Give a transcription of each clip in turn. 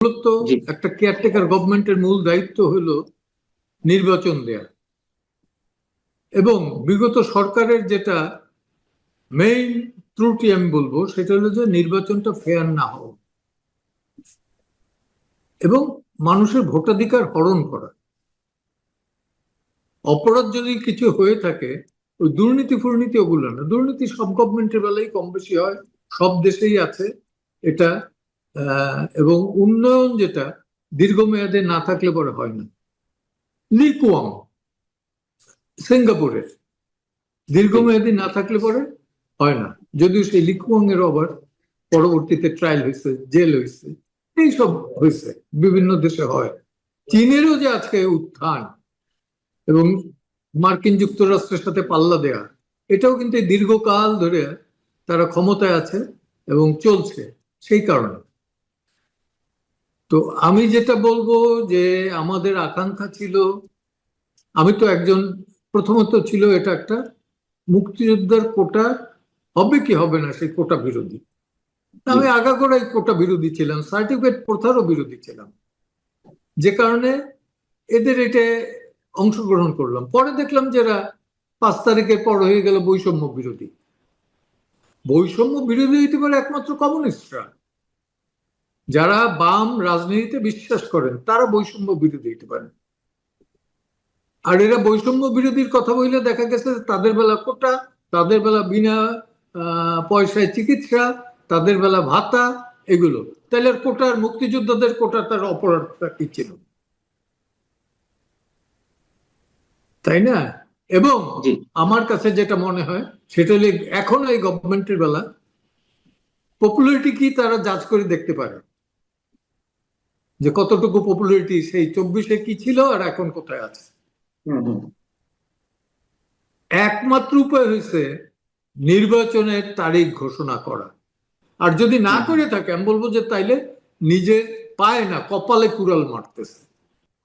মূলত একটা কেয়ারটেকার গভর্নমেন্টের মূল দায়িত্ব হলো নির্বাচন দেয়া। এবং বিগত সরকারের যেটা মেইন ত্রুটি আমি বলব সেটা হলো যে নির্বাচনটা ফেয়ার না হওয়া। এবং মানুষের ভোটাধিকার হরণ করা। অপরাধ যদি কিছু হয়ে থাকে ওই দুর্নীতি ফুর্নীতি ওগুলো না। দুর্নীতি সব গভর্নমেন্টের বেলায় কম বেশি হয় সব দেশেই আছে। এটা এবং উন্নয়ন যেটা, দীর্ঘমেয়াদে না থাকলে পরে হয় না। লিকুয়াং সিঙ্গাপুরের, দীর্ঘমেয়াদী না থাকলে পরে হয় না। যদিও সেই লিকুয়াং এর আবার পরবর্তীতে ট্রায়াল হয়েছে জেল হয়েছে, এইসব হয়েছে, বিভিন্ন দেশে হয়। চীনেরও যে আজকে উত্থান এবং মার্কিন যুক্তরাষ্ট্রের সাথে পাল্লা দেয়া, এটাও কিন্তু দীর্ঘকাল ধরে তারা ক্ষমতায় আছে এবং চলছে, সেই কারণে। তো আমি যেটা বলব যে আমাদের আকাঙ্ক্ষা ছিল আমি তো একজন প্রথমত ছিল এটা একটা মুক্তিযোদ্ধার কোটা হবে কি হবে না সেই কোটা বিরোধী। আমি আগাগোড়াই কোটা বিরোধী ছিলাম সার্টিফিকেট প্রথারও বিরোধী ছিলাম। যে কারণে এদের এটা অংশগ্রহণ করলাম। পরে দেখলাম যে এরা পাঁচ তারিখের পর হয়ে গেল বৈষম্য বিরোধী। বৈষম্য বিরোধী হইতে পারে একমাত্র কমিউনিস্টরা। যারা বাম রাজনীতিতে বিশ্বাস করেন তারা বৈষম্য বিরোধী হইতে পারেন আর এরা বৈষম্য বিরোধীর কথা বললে দেখা গেছে যে তাদের বেলা কোটা তাদের বেলা বিনা পয়সায় চিকিৎসা তাদের বেলা ভাতা এগুলো। তাহলে কোটার মুক্তিযোদ্ধাদের কোটা তার অপরাধটা কি ছিল? তাই না? এবং আমার কাছে যেটা মনে হয় সেটা হলে এখন এই গভর্নমেন্টের বেলা পপুলারিটি কি তারা যাচ করে দেখতে পারে। যে কতটুকু পপুলারিটি সেই চব্বিশে কি ছিল আর এখন কোথায় আছে। একমাত্র উপায় হয়েছে নির্বাচনের তারিখ ঘোষণা করা। আর যদি না করে থাকে আমি বলব যে তাইলে নিজের পায় না কপালে কুড়াল মারতেছে।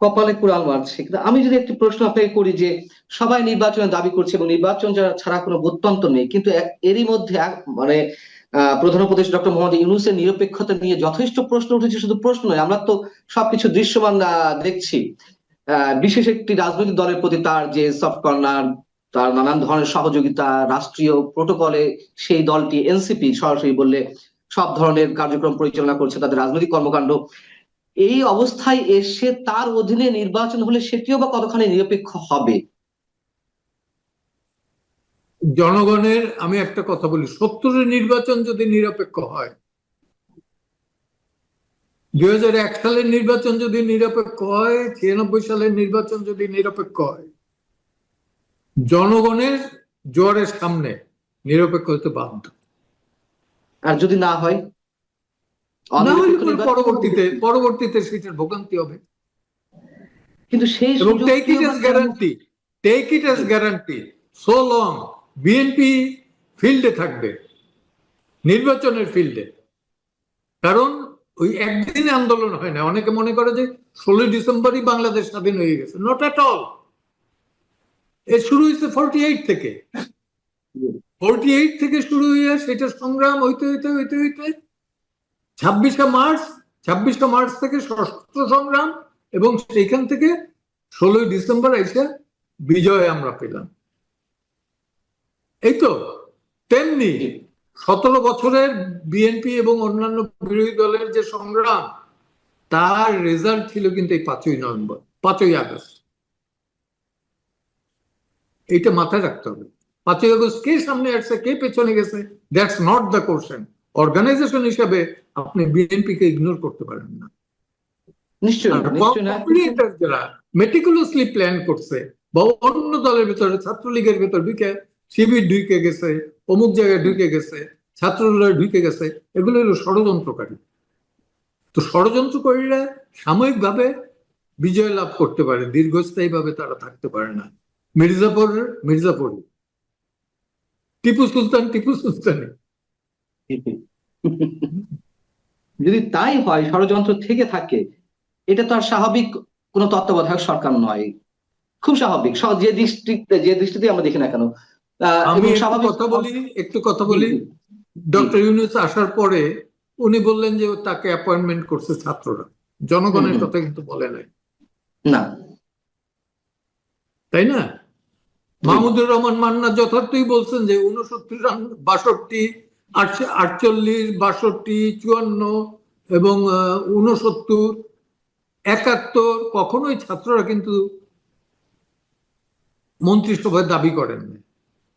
কপালে কুড়াল মারছে। কিন্তু আমি যদি একটি প্রশ্ন আপনাকে করি যে সবাই নির্বাচনের দাবি করছে এবং নির্বাচন ছাড়া কোনো গত্যন্ত নেই কিন্তু এরই মধ্যে মানে প্রধান উপদেষ্টা ডক্টর মোহাম্মদ ইউনুসের নিরপেক্ষতা নিয়ে যথেষ্ট প্রশ্ন উঠেছে, শুধু প্রশ্ন নয়, আমরা তো সবকিছু দৃশ্যমান দেখছি। বিশেষ একটি রাজনৈতিক দলের প্রতি তার যে সফট কর্নার তার নানান ধরনের সহযোগিতা, রাষ্ট্রীয় প্রোটোকলে সেই দলটি, এনসিপি সরাসরি বললে সব ধরনের কার্যক্রম পরিচালনা করছে তাদের রাজনৈতিক কর্মকাণ্ড। এই অবস্থায় এসে তার অধীনে নির্বাচন হলে সেটিও বা কতখানি নিরপেক্ষ হবে? জনগণের আমি একটা কথা বলি সত্তরের নির্বাচন যদি নিরপেক্ষ হয় দুই হাজার এক সালের নির্বাচন যদি নিরপেক্ষ হয় ছিয়ানব্বই সালের নির্বাচন যদি নিরপেক্ষ হয় জনগণের জোয়ারের সামনে নিরপেক্ষ হতে বাধ্য। আর যদি না হয় পরবর্তীতে পরবর্তীতে সেটার ভোগান্তি হবে। কিন্তু সেই take it as guarantee take it as guarantee so long BNP ফিল্ডে থাকবে, নির্বাচনের ফিল্ডে কারণ ওই একদিনে আন্দোলন হয় না। অনেকে মনে করে যে ষোলোই ডিসেম্বরই বাংলাদেশ স্বাধীন হয়ে গেছে। নট অ্যাট অল এ শুরু হয়েছে ফোরটি এইট থেকে। ফোরটি এইট থেকে শুরু হয়ে সেটা সংগ্রাম হইতে হইতে হইতে হইতে ছাব্বিশে মার্চ ছাব্বিশে মার্চ থেকে সশস্ত্র সংগ্রাম এবং সেইখান থেকে ষোলোই ডিসেম্বর এসে বিজয় আমরা পেলাম। এই তো তেমনি সতেরো বছরের বিএনপি এবং অন্যান্য বিরোধী দলের যে সংগ্রাম তার রেজাল্ট ছিল কিন্তু এই পাঁচই নভেম্বর পাঁচই আগস্ট। এইটা মাথায় রাখতে হবে। পাঁচই আগস্ট কে সামনে আসছে কে পেছনে গেছে that's not the question organization হিসাবে আপনি বিএনপি কে ইগনোর করতে পারেন না। যারা মেটিকুলাসলি প্ল্যান করছে বা অন্য দলের ভিতরে ছাত্রলীগের ভিতর ঢুকে শিবির ঢুকে গেছে, অমুক জায়গায় ঢুকে গেছে ছাত্ররা ঢুকে গেছে, এগুলো হলো ষড়যন্ত্রকারী। তো ষড়যন্ত্রকারীরা সাময়িকভাবে বিজয় লাভ করতে পারে দীর্ঘস্থায়ী ভাবে তারা থাকতে পারে না। মির্জাপুর মির্জাপুর। টিপু সুলতান, টিপু সুলতানি। যদি তাই হয়, ষড়যন্ত্র থেকে থাকে, এটা তো আর স্বাভাবিক কোনো তত্ত্বাবধায়ক সরকার নয়। খুব স্বাভাবিক। যে দৃষ্টিতে যে দৃষ্টিতে আমরা দেখি না কেন আমি কথা বলি একটু কথা বলি। ডক্টর ইউনুস আসার পরে উনি বললেন যে তাকে অ্যাপয়েন্টমেন্ট করছে ছাত্ররা। জনগণের। কথা কিন্তু বলে নাই। না। তাই না? মাহমুদুর রহমান মান্না যথার্থই বলছেন যে উনসত্তর বাষট্টি আটচল্লিশ বাষট্টি চুয়ান্ন এবং উনসত্তর একাত্তর কখনোই ছাত্ররা কিন্তু মন্ত্রিসভায় দাবি করেননি।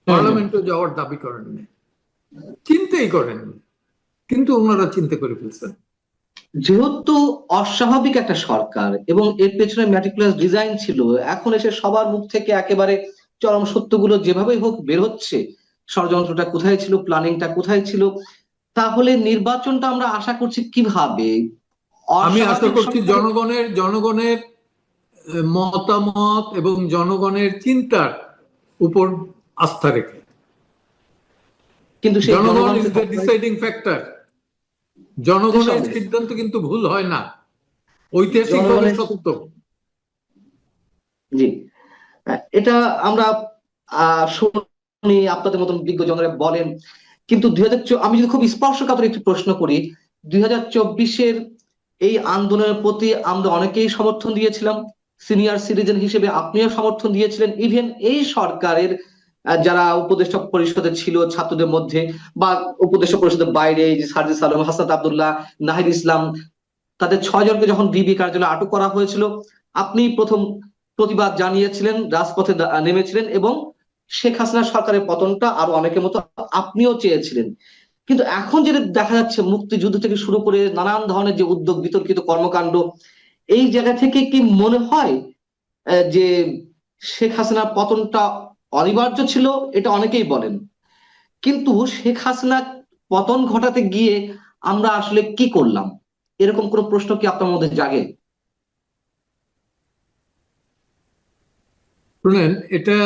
পার্লামেন্টে যাওয়ার দাবি করেননি। চিন্তাই করেননি। কিন্তু ওনারা চিন্তা করে ফেলছেন। যেহেতু অস্বাভাবিক একটা সরকার এবং এর পেছনে ম্যাটিকুলাস ডিজাইন ছিল এখন এসে সবার মুখ থেকে একেবারে চরম সত্যগুলো যেভাবেই হোক বের হচ্ছে ষড়যন্ত্রটা কোথায় ছিল প্ল্যানিংটা কোথায় ছিল তাহলে নির্বাচনটা আমরা আশা করছি কীভাবে? আমি আশা করছি জনগণের জনগণের মতামত এবং জনগণের চিন্তার উপর আস্থা রেখে। কিন্তু জনগণ ইজ দ্য ডিসাইডিং ফ্যাক্টর জনগণের সিদ্ধান্ত কিন্তু ভুল হয় না। ঐতিহাসিকভাবে সত্য। জি। এটা আমরা শুনি আপনাদের মতন বিজ্ঞজনরা বলেন। কিন্তু দুই হাজার আমি যদি খুব স্পর্শকাতর একটি প্রশ্ন করি দুই হাজার চব্বিশের এই আন্দোলনের প্রতি আমরা অনেকেই সমর্থন দিয়েছিলাম। সিনিয়র সিটিজেন হিসেবে আপনিও সমর্থন দিয়েছিলেন। ইভেন এই সরকারের যারা উপদেষ্টা পরিষদে ছিল, ছাত্রদের মধ্যে বা উপদেষ্টা পরিষদের বাইরে যে সার্জিস আলম, হাসান আব্দুল্লাহ, নাহিদ ইসলাম, তাদের ছয়জনকে যখন ডিবি কার্যালয়ে আটক করা হয়েছিল, আপনি প্রথম প্রতিবাদ জানিয়েছিলেন, রাজপথে নেমেছিলেন এবং শেখ হাসিনা সরকারের পতনটা আরও অনেকের মতো আপনিও চেয়েছিলেন। কিন্তু এখন যেটা দেখা যাচ্ছে, মুক্তিযুদ্ধ থেকে শুরু করে নানান ধরনের যে উদ্যোগ, বিতর্কিত কর্মকাণ্ড, এই জায়গা থেকে কি মনে হয় যে শেখ হাসিনার পতনটা অনিবার্য ছিল এটা অনেকেই বলেন। কিন্তু শেখ হাসিনা পতন ঘটাতে গিয়ে আমরা আসলে কি করলাম? এরকম কোনো প্রশ্ন কি আপনার মধ্যে জাগে? শুনেন এটা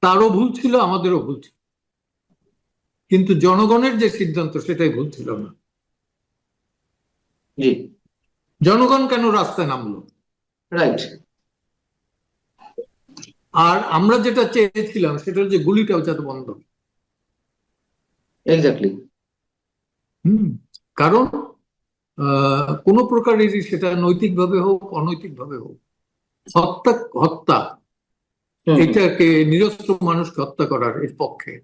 তারও ভুল ছিল আমাদেরও ভুল ছিল। কিন্তু জনগণের যে সিদ্ধান্ত সেটাই ভুল ছিল না। জি। জনগণ কেন রাস্তায় নামলো? রাইট আর আমরা যেটা চেয়েছিলাম সেটা হচ্ছে গুলিটাও যাতে বন্ধ। এক্স্যাক্টলি হুম কারণ আহ, কোনো প্রকারেরই সেটা নৈতিকভাবে হোক অনৈতিকভাবে হোক হত্যা হত্যা এটাকে নিরস্ত্র মানুষকে হত্যা করার এর পক্ষে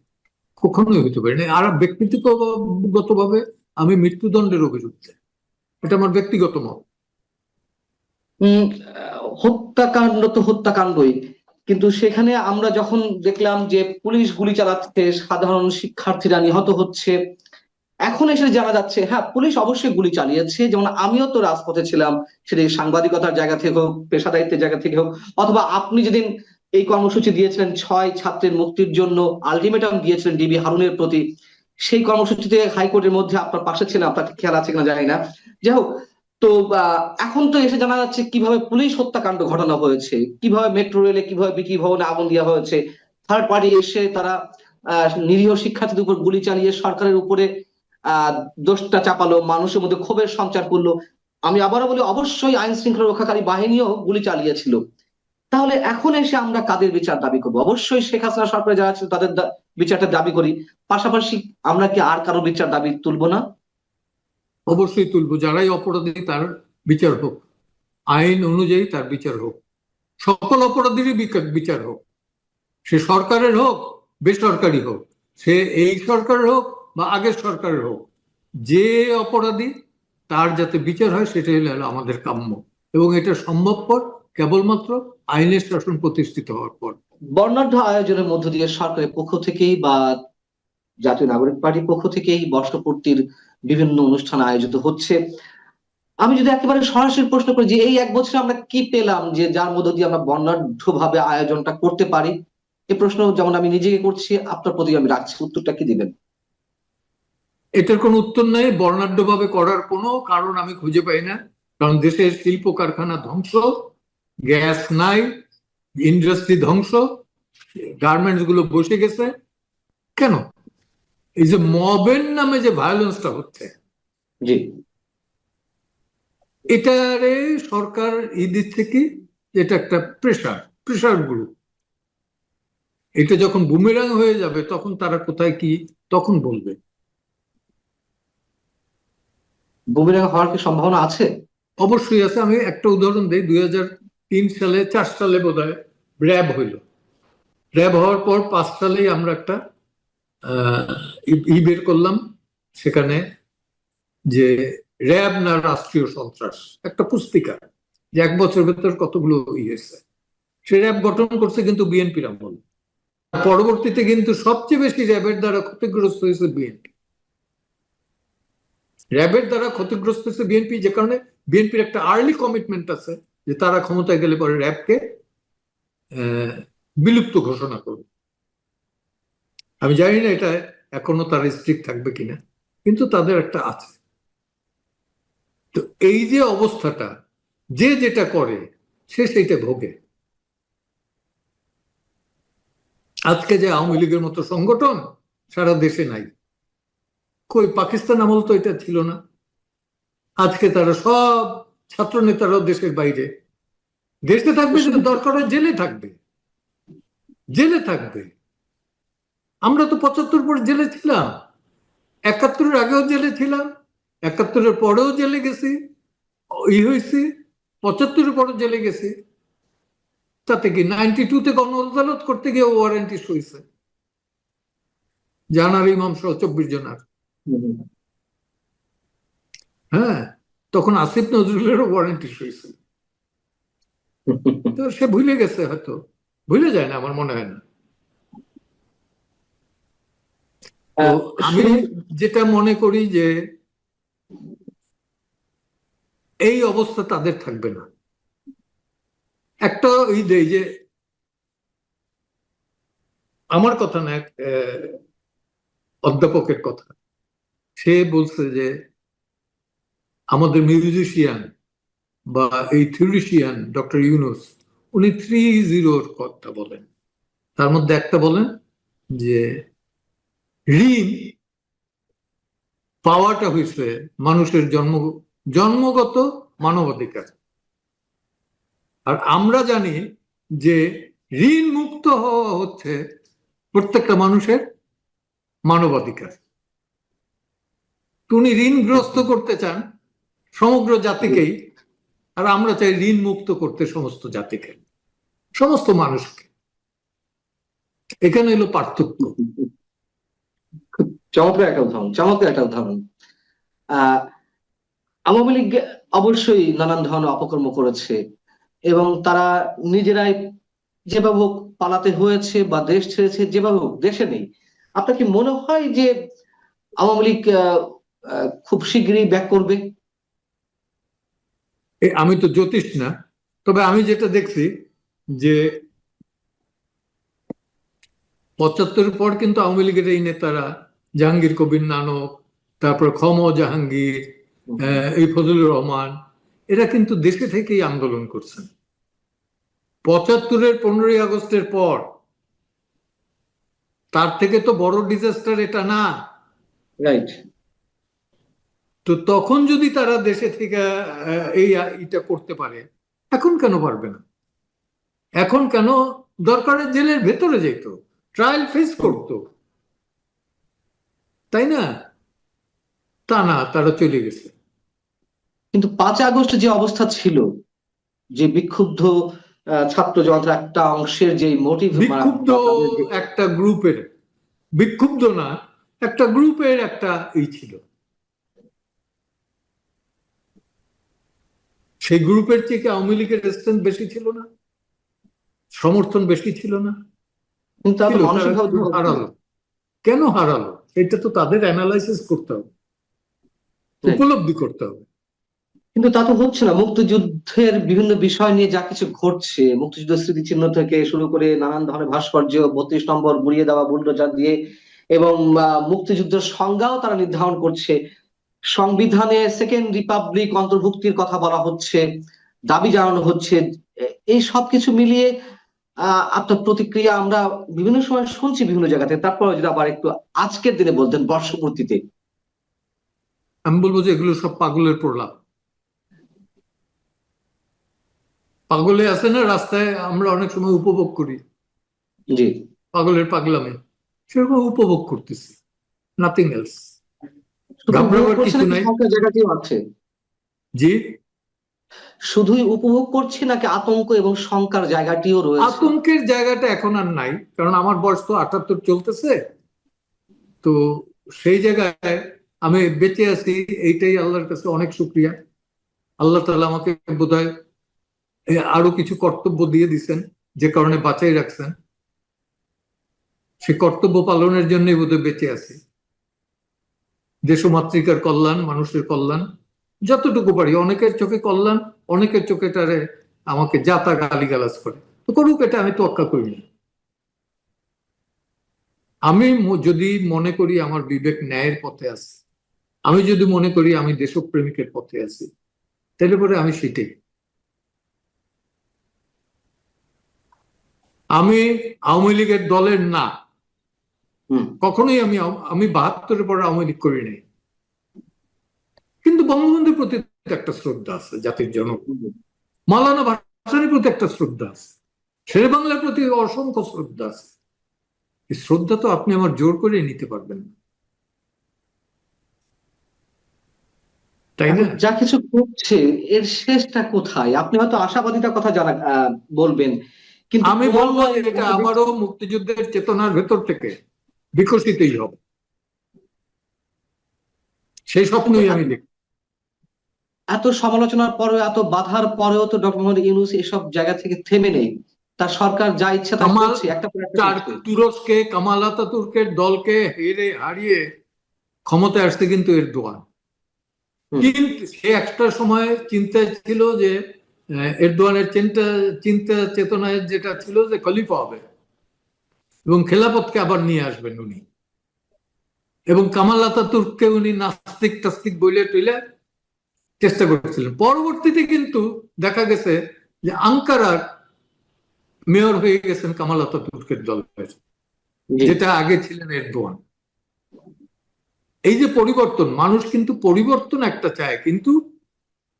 কখনোই হতে পারে না। আর ব্যক্তিগতভাবে আমি মৃত্যুদণ্ডের অভিযুক্ত এটা আমার ব্যক্তিগত মত। হত্যাকাণ্ড তো হত্যাকাণ্ডই। কিন্তু সেখানে আমরা যখন দেখলাম যে পুলিশ গুলি চালাচ্ছে, সাধারণ শিক্ষার্থীরা নিহত হচ্ছে, এখন এসে জানা যাচ্ছে হ্যাঁ পুলিশ অবশ্যই গুলি চালিয়েছে। যেমন আমিও তো রাজপথে ছিলাম, সেটা সাংবাদিকতার জায়গা থেকে হোক, পেশাদারিত্বের জায়গা থেকে হোক, অথবা আপনি যেদিন এই কর্মসূচি দিয়েছিলেন, ছয় ছাত্রের মুক্তির জন্য আলটিমেটাম দিয়েছিলেন ডিবি হারুনের প্রতি, সেই কর্মসূচিতে হাইকোর্টের মধ্যে আপনার পাশে ছিলেন, আপনার খেয়াল আছে কিনা জানি না। যাই হোক তো এখন তো এসে জানা যাচ্ছে কীভাবে পুলিশ হত্যাকাণ্ড ঘটানো হয়েছে, কীভাবে মেট্রো রেলে কীভাবে বিকি ভবনে আগুন দেওয়া হয়েছে। থার্ড পার্টি এসে তারা নিরীহ শিক্ষার্থীদের উপর গুলি চালিয়ে সরকারের উপরে দোষটা চাপালো, মানুষের মধ্যে ক্ষোভের সঞ্চার করল। আমি আবারও বলি, অবশ্যই আইন শৃঙ্খলা রক্ষাকারী বাহিনীও গুলি চালিয়েছিল। তাহলে এখন এসে আমরা কাদের বিচার দাবি করব? অবশ্যই শেখ হাসিনা সরকারে যারা ছিল তাদের বিচারটা দাবি করি। পাশাপাশি আমরা কি আর কারও বিচার দাবি তুলবো না? অবশ্যই তুলবো, যারাই অপরাধী তার বিচার হোক। আইন অনুযায়ী তার বিচার হোক। সকল অপরাধীরই বিচার হোক। সে সরকারের হোক, বেসরকারি হোক, সে এই সরকারের হোক বা আগের সরকারের হোক, যে অপরাধী তার যাতে বিচার হয় সেটাই হলো আমাদের কাম্য। এবং এটা সম্ভবপর কেবলমাত্র আইনের শাসন প্রতিষ্ঠিত হওয়ার পর। বর্ণাঢ্য আয়োজনের মধ্য দিয়ে সরকারের পক্ষ থেকেই বা জাতীয় নাগরিক পার্টির পক্ষ থেকেই বর্ষপূর্তির বিভিন্ন অনুষ্ঠান আয়োজিত হচ্ছে। আমি যদি একেবারে সরাসরি প্রশ্ন করি যে এই এক বছরে আমরা কি পেলাম যে যার মধ্য দিয়ে আমরা বর্ণাঢ্য ভাবে আয়োজনটা করতে পারি? এ প্রশ্ন যেমন আমি নিজেকে করছি, আপনার প্রতি আমি রাখছি। উত্তরটা কি দিবেন? এটার কোনো উত্তর নেই। বর্ণাঢ্যভাবে করার কোনো কারণ আমি খুঁজে পাই না। কারণ দেশের শিল্প কারখানা ধ্বংস, গ্যাস নাই, ইন্ডাস্ট্রি ধ্বংস গার্মেন্টসগুলো বসে গেছে। কেন? এই যে মবের নামে যে ভায়োলেন্সটা হচ্ছে জি। এটারে সরকার এই দিক থেকে এটা একটা প্রেশার প্রেশার গ্রুপ এটা যখন বুমেরাং হয়ে যাবে তখন তারা কোথায় কি তখন বলবে। বুমেরাং হওয়ার কি সম্ভাবনা আছে? অবশ্যই আছে। আমি একটা উদাহরণ দিই। দুই তিন সালে চার সালে বোধ হয় র্যাব হইল। র্যাব হওয়ার পর পাঁচ সালেই আমরা একটা ই- বের করলাম সেখানে যে র্যাব না রাষ্ট্রীয় সন্ত্রাস, একটা পুস্তিকা যে এক বছর ভেতর কতগুলো ই হয়েছে। সে র্যাব গঠন করছে কিন্তু বিএনপির আমল। পরবর্তীতে কিন্তু সবচেয়ে বেশি র্যাবের দ্বারা ক্ষতিগ্রস্ত হয়েছে বিএনপি। র্যাবের দ্বারা ক্ষতিগ্রস্ত হয়েছে বিএনপি যে কারণে বিএনপির একটা আর্লি কমিটমেন্ট আছে যে তারা ক্ষমতায় গেলে পরে র্যাবকে বিলুপ্ত ঘোষণা করবে। আমি জানি না এটা এখনও তার স্ট্রিক্ট থাকবে কিনা, কিন্তু তাদের একটা আছে। তো এই যে অবস্থাটা, যে যেটা করে, সে সেইটা ভোগে। আজকে যে আওয়ামী লীগের মতো সংগঠন সারা দেশে নাই, কই পাকিস্তান আমল তো এটা ছিল না। আজকে তারা সব ছাত্র নেতারাও দেশের বাইরে। দেশে থাকবে সেটা দরকার জেলে থাকবে। জেলে থাকবে। আমরা তো পঁচাত্তর পরে জেলে ছিলাম। একাত্তরের আগেও জেলে ছিলাম, একাত্তরের পরেও জেলে গেছি, ই হয়েছি, পঁচাত্তরের পরে জেলে গেছি। তাতে কি নাইনটি টুতে গণ আদালত করতে গিয়ে ওয়ারেন্টি সইছে জানার ইমাম সহ চব্বিশ জনার। হ্যাঁ তখন আসিফ নজরুলেরও ওয়ারেন্টি সইছে তো সে ভুলে গেছে হয়তো। ভুলে যায় না, আমার মনে হয় না তো আহ, আমি যেটা মনে করি যে এই অবস্থা তাদের থাকবে না। একটা ওই দেই যে আমার কথা না এক অধ্যাপকের কথা। সে বলছে যে আমাদের মিউজিশিয়ান বা এই থিওরিশিয়ান ডক্টর ইউনুস উনি থ্রি জিরোর কথা বলেন। তার মধ্যে একটা বলেন যে ঋণ পাওয়াটা হয়েছে মানুষের জন্ম, জন্মগত মানবাধিকার। আর আমরা জানি যে ঋণ মুক্ত হওয়া হচ্ছে প্রত্যেকটা মানুষের মানবাধিকার। উনি ঋণগ্রস্ত করতে চান সমগ্র জাতিকেই, আর আমরা চাই ঋণ মুক্ত করতে সমস্ত জাতিকে, সমস্ত মানুষকে। এখানে এলো পার্থক্য। চমৎকার একটা উদাহরণ, চমৎকার একটা উদাহরণ। আওয়ামী লীগ অবশ্যই নানান ধরনের অপকর্ম করেছে এবং তারা নিজেরাই যেভাবে হোক পালাতে হয়েছে বা দেশ ছেড়েছে, যেভাবে হোক, দেশে নেই। আপনার কি মনে হয় যে আওয়ামী লীগ খুব শীঘ্রই ব্যাক করবে? আমি তো জ্যোতিষ না, তবে আমি যেটা দেখছি যে পঁচাত্তরের পর কিন্তু আওয়ামী লীগের এই নেতারা জাহাঙ্গীর কবির নানক তারপর ক্ষম জাহাঙ্গীর এই ফজলুর রহমান এরা কিন্তু দেশে থেকেই আন্দোলন করছেন। পঁচাত্তরের পনেরোই আগস্টের পর তার থেকে তো বড় ডিজাস্টার এটা না। রাইট তো তখন যদি তারা দেশে থেকে এই এটা করতে পারে এখন কেন পারবে না? এখন কেন দরকারে জেলের ভেতরে যেত ট্রায়াল ফেস করতো। তাই না? তা না তারা চলে গেছে। কিন্তু পাঁচ আগস্ট যে অবস্থা ছিল যে বিক্ষুব্ধ ছাত্র জনতার একটা অংশের যে মোটিভ বিক্ষুব্ধ একটা গ্রুপের বিক্ষুব্ধ না একটা গ্রুপের একটা ই ছিল। সেই গ্রুপের থেকে আওয়ামী লীগের রেস্টেন্স বেশি ছিল না সমর্থন বেশি ছিল না। হারালো। কেন হারালো? এটা তো তাদের অ্যানালাইসিস করতে হবে। উপলব্ধি করতে হবে। কিন্তু তা তো হচ্ছে না। মুক্তিযুদ্ধের বিভিন্ন বিষয় নিয়ে যা কিছু ঘটছে মুক্তিযুদ্ধ স্মৃতিচিহ্ন থেকে শুরু করে নানান ধরনের ভাস্কর্য বত্রিশ নম্বর গুড়িয়ে দেওয়া বুলডোজার দিয়ে এবং মুক্তিযুদ্ধের সংজ্ঞাও তারা নির্ধারণ করছে। সংবিধানে সেকেন্ড রিপাবলিক অন্তর্ভুক্তির কথা বলা হচ্ছে দাবি জানানো হচ্ছে এই সব কিছু মিলিয়ে আপনার প্রতিক্রিয়া আমরা বিভিন্ন সময় শুনছি বিভিন্ন জায়গাতে। তারপরে যদি আবার একটু আজকের দিনে বলতেন বর্ষপূর্তিতে। আমি বলব যে এগুলো সব পাগলের প্রলাপ। পাগলে আছে না রাস্তায় আমরা অনেক সময় উপভোগ করি। জি। পাগলের পাগলামে। সেরকম উপভোগ করতেছি। নাথিং এলস ঘাবড়াবার কিছু নাই। জি। শুধুই উপভোগ করছি নাকি আতঙ্ক এবং শঙ্কার জায়গাটিও রয়েছে? আতঙ্কের জায়গাটা এখন আর নাই, কারণ আমার বয়স তো আটাত্তর চলতেছে। তো সেই জায়গায় আমি বেঁচে আছি, এইটাই আল্লাহর কাছে অনেক শুক্রিয়া। আল্লাহ তালা আমাকে বোধ হয় আরও কিছু কর্তব্য দিয়ে দিছেন, যে কারণে বাঁচাই রাখছেন। সে কর্তব্য পালনের জন্যই বোধহয় বেঁচে আছি। দেশমাতৃকার কল্যাণ, মানুষের কল্যাণ যতটুকু পারি। অনেকের চোখে কল্যাণ অনেকের চোখে তারে আমাকে যাতা গালিগালাজ করে। তো করুক এটা আমি তোয়াক্কা করি না। আমি যদি মনে করি আমার বিবেক ন্যায়ের পথে আছে আমি যদি মনে করি আমি দেশপ্রেমিকের পথে আছি তাহলে পরে আমি সেটাই। আমি আওয়ামী লীগের দলের না। হুম। কখনোই আমি আমি বাহাত্তরের পরে আওয়ামী লীগ করি নাই। কিন্তু বঙ্গবন্ধুর প্রতি একটা শ্রদ্ধা আছে জাতির জনক মালানা ভাসানির প্রতি একটা শ্রদ্ধা আছে। শের বাংলার প্রতি অসংখ্য শ্রদ্ধা আছে। এই শ্রদ্ধা তো আপনি আমার জোর করে নিতে পারবেন না। তাই না? যা কিছু ঘটছে এর শেষটা কোথায়? আপনি হয়তো আশাবাদিতার কথা জানা আহ, বলবেন। কিন্তু আমি বলব যে এটা আমারও মুক্তিযুদ্ধের চেতনার ভেতর থেকে বিকশিতই হবে। সেই স্বপ্নই আমি দেখি এত সমালোচনার পরেও এত বাধার পরেও তো ডক্টর মোহাম্মদ ইউনূস এসব জায়গা থেকে থেমে নেই। তার সরকার যা ইচ্ছা তা করছে একটা পর। তুরস্কে কামাল আতাতুর্কের দলকে হেরে হারিয়ে ক্ষমতায় আসতে কিন্তু এর দোয়ান কিন্তু সে একটা সময় চিন্তায় ছিল যে এরদোয়ানের চিন্তা চিন্তা চেতনায় যেটা ছিল যে খলিফা হবে। এবং খেলাপথকে আবার নিয়ে আসবেন উনি। এবং কামাল আতাতুর্ককে উনি নাস্তিক টাস্তিক বইলে টইলে চেষ্টা করছিলেন। পরবর্তীতে কিন্তু দেখা গেছে যে আঙ্কারার মেয়র হয়ে গেছেন কামাল আতাতুর্কের দলের যেটা আগে ছিলেন এরদোয়ান। এই যে পরিবর্তন মানুষ কিন্তু পরিবর্তন একটা চায় কিন্তু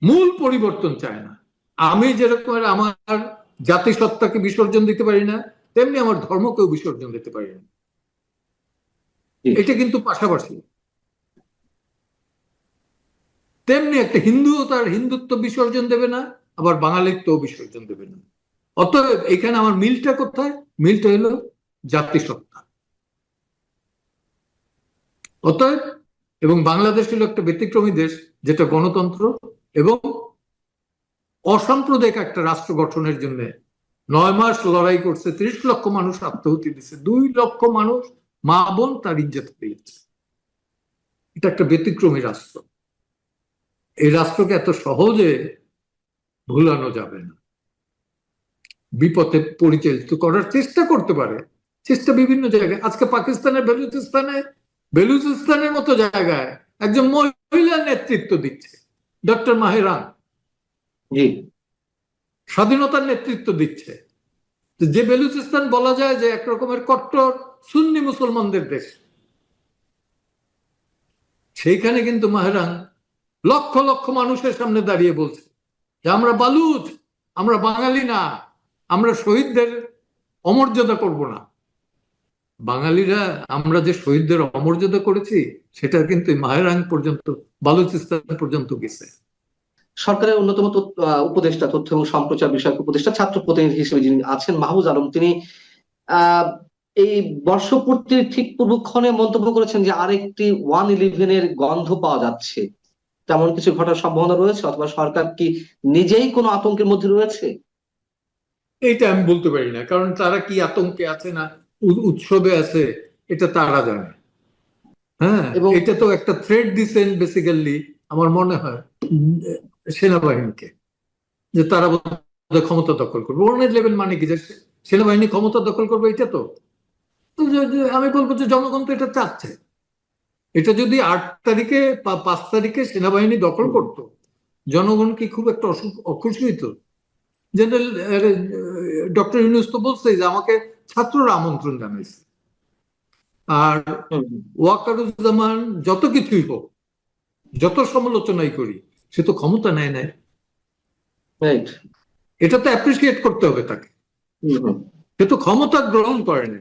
মূল পরিবর্তন চায় না। আমি যেরকম আমার জাতিসত্তাকে বিসর্জন দিতে পারি না তেমনি আমার ধর্মকেও বিসর্জন দিতে পারি না। এটা কিন্তু পাশাপাশি। তেমনি একটা হিন্দুও তার হিন্দুত্ব বিসর্জন দেবে না, আবার বাঙালিত্ব বিসর্জন দেবে না। অতএব এখানে আমার মিলটা কোথায়? মিলটা হলো জাতিসত্তা। অতএব, এবং বাংলাদেশ হলো একটা ব্যতিক্রমী দেশ, যেটা গণতন্ত্র এবং অসাম্প্রদায়িক একটা রাষ্ট্র গঠনের জন্য নয় মাস লড়াই করছে, ত্রিশ লক্ষ মানুষ আত্মহতি দিচ্ছে দুই লক্ষ মানুষ মা বোন তার ইজ্জত পেয়েছে। এটা একটা ব্যতিক্রমী রাষ্ট্র। এই রাষ্ট্রকে এত সহজে ভুলানো যাবে না। বিপথে পরিচালিত করার চেষ্টা করতে পারে। চেষ্টা বিভিন্ন জায়গায়। আজকে পাকিস্তানের বেলুচিস্তানে বেলুচিস্তানের মতো জায়গায় একজন মহিলা নেতৃত্ব দিচ্ছে ডক্টর মাহেরান স্বাধীনতার নেতৃত্ব দিচ্ছে। যে বেলুচিস্তান বলা যায় যে একরকমের কট্টর সুন্নি মুসলমানদের দেশ। সেইখানে কিন্তু মাহেরান লক্ষ লক্ষ মানুষের সামনে দাঁড়িয়ে বলছে যে, আমরা বালুচ, আমরা বাঙালি না, আমরা শহীদদের অমর্যাদা করব না। বাঙালিরা, আমরা যে শহীদদের অমর্যাদা করেছি সেটা কিন্তু মাহেরাং পর্যন্ত, বালুচিস্তান পর্যন্ত গেছে। সরকারের অন্যতম উপদেষ্টা, তথ্য এবং সম্প্রচার বিষয়ক উপদেষ্টা, ছাত্র প্রতিনিধি হিসেবে যিনি আছেন মাহবুজ আলম, তিনি এই বর্ষপূর্তির ঠিক পূর্বক্ষণে মন্তব্য করেছেন যে, আরেকটি ওয়ান ইলেভেনের গন্ধ পাওয়া যাচ্ছে। তেমন কিছু ঘটার সম্ভাবনা রয়েছে? অথবা সরকার কি নিজেই কোনো আতঙ্কের মধ্যে রয়েছে? এইটা আমি বলতে পারি না কারণ তারা কি আতঙ্কে আছে না উৎসবে আছে এটা তারা জানে। হ্যাঁ এবং- এটা তো একটা থ্রেড দিচ্ছেন বেসিক্যালি আমার মনে হয় সেনাবাহিনীকে যে তারা ক্ষমতা দখল করবে। ওনের লেভেল মানে কি? যে সেনাবাহিনী ক্ষমতা দখল করবে এটা তো। আমি বলব যে জনগণ তো এটা চাচ্ছে। এটা যদি আট তারিখে পাঁচ তারিখে সেনাবাহিনী দখল করতো জনগণ কি খুব একটা অখুশি হইতো জেনারেল ডক্টর ইউনুস তো বলছে যে আমাকে ছাত্ররা আমন্ত্রণ জানাইছে। আর ওয়াকারুজ্জামান যত কিছুই হোক যত সমালোচনাই করি সে তো ক্ষমতা নেয় নাই। এটা তো অ্যাপ্রিসিয়েট করতে হবে তাকে। সে তো ক্ষমতা গ্রহণ করেনি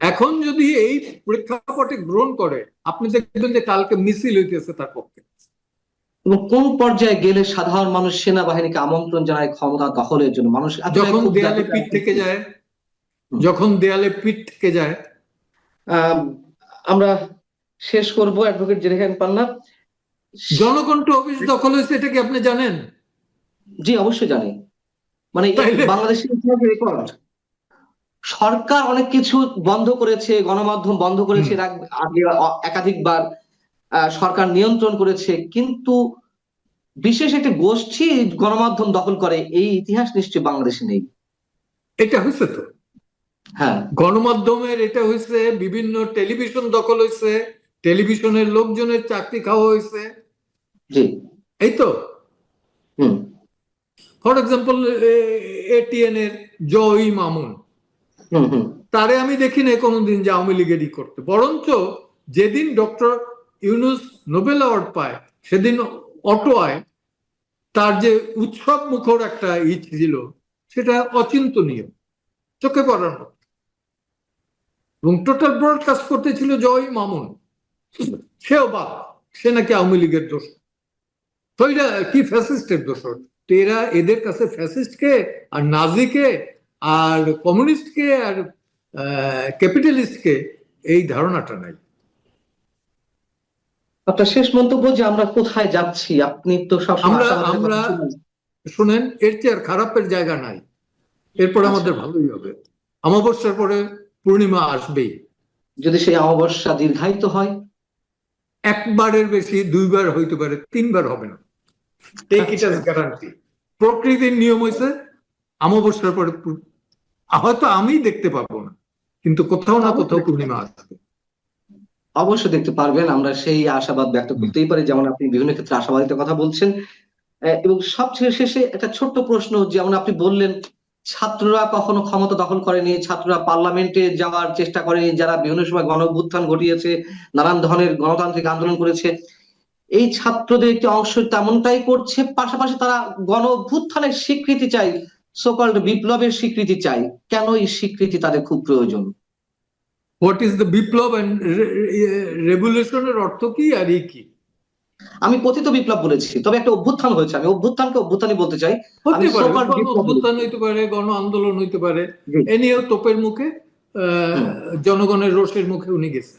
এখন যদি এই প্রেক্ষাপটে গ্রহণ করে আপনি দেখবেন যে কালকে মিছিল হইতেছে তার পক্ষে। এবং কোন পর্যায়ে গেলে সাধারণ মানুষ সেনাবাহিনীকে আমন্ত্রণ জানায় ক্ষমতা দখলের জন্য? মানুষ যখন দেয়ালে পিঠ থেকে যায় যখন দেয়ালে পিঠ থেকে যায় আহ, আমরা শেষ করব অ্যাডভোকেট জেরিহান পান্না। জনকণ্ঠ অফিস দখল হয়েছে এটা কি আপনি জানেন? জি অবশ্যই জানি। মানে বাংলাদেশের ইতিহাসে রেকর্ড। সরকার অনেক কিছু বন্ধ করেছে গণমাধ্যম বন্ধ করেছে আগে একাধিকবার সরকার নিয়ন্ত্রণ করেছে কিন্তু বিশেষ একটি গোষ্ঠী গণমাধ্যম দখল করে এই ইতিহাস নিশ্চয়ই বাংলাদেশে নেই এটা হয়েছে তো হ্যাঁ গণমাধ্যমের এটা হয়েছে বিভিন্ন টেলিভিশন দখল হয়েছে টেলিভিশনের লোকজনের চাকরি খাওয়া হয়েছে জি এই তো হুম ফর এক্সাম্পল এটিএন এর জয়ী মামুন তারে আমি দেখি না কোনোদিন যে আওয়ামী লীগেরই করতে। বরঞ্চ যেদিন ডক্টর ইউনুস নোবেল অ্যাওয়ার্ড পায়, সেদিন অটোয়ায় তার যে উৎসব মুখর একটা ই ছিল, সেটা অচিন্তনীয় চোখে পড়ার মতো। এবং টোটাল ব্রডকাস্ট করতে ছিল জয় মামুন। সেও বাদ। সে নাকি আওয়ামী লীগের দোষ। তো এটা কি ফ্যাসিস্টের দোষ? এরা এদের কাছে ফ্যাসিস্টকে আর নাজিকে আর কমিউনিস্টকে আর ক্যাপিটালিস্টকে এই ধারণাটা নাই আপনার শেষ মন্তব্য যে আমরা কোথায় যাচ্ছি আপনি তো সবসময় আমরা- আমরা- শুনেন। এর চেয়ে আর খারাপের জায়গা নাই এরপর আচ্ছা। আমাদের ভালোই হবে অমাবস্যার পরে পূর্ণিমা আসবেই যদি সেই অমাবস্যা দীর্ঘায়িত হয় একবারের বেশি দুইবার হইতে পারে তিনবার হবে না টেক ইট আচ্ছা। গ্যারান্টি প্রকৃতির নিয়ম হয়েছে অমাবস্যার পরে হয়তো আমি দেখতে পাবো না কিন্তু কোথাও না কোথাও পূর্ণিমা আসবে। অবশ্যই দেখতে পারবেন আমরা সেই আশাবাদ ব্যক্ত করতেই পারি যেমন আপনি বিভিন্ন ক্ষেত্রে আশাবাদিত কথা বলছেন। এবং সবচেয়ে শেষে একটা ছোট্ট প্রশ্ন যেমন আপনি বললেন ছাত্ররা কখনো ক্ষমতা দখল করেনি ছাত্ররা পার্লামেন্টে যাওয়ার চেষ্টা করেনি যারা বিভিন্ন সময় গণ ঘটিয়েছে নানান ধরনের গণতান্ত্রিক আন্দোলন করেছে। এই ছাত্রদের একটি অংশ তেমনটাই করছে পাশাপাশি তারা গণ স্বীকৃতি চাই সোকল্ড বিপ্লবের স্বীকৃতি চাই। কেন এই স্বীকৃতি তাদের খুব প্রয়োজন? What is the biplob and রেভলিউশনের অর্থ কি আর ই কি? আমি পতিত বিপ্লব বলেছি তবে একটা অভ্যুত্থান হয়েছে। আমি অভ্যুত্থানকে অভ্যুত্থানই বলতে চাই। অভ্যুত্থান হইতে পারে গণ আন্দোলন হইতে পারে। এ নিয়েও তোপের মুখে আহ, জনগণের রোষের মুখে উনি গেছেন।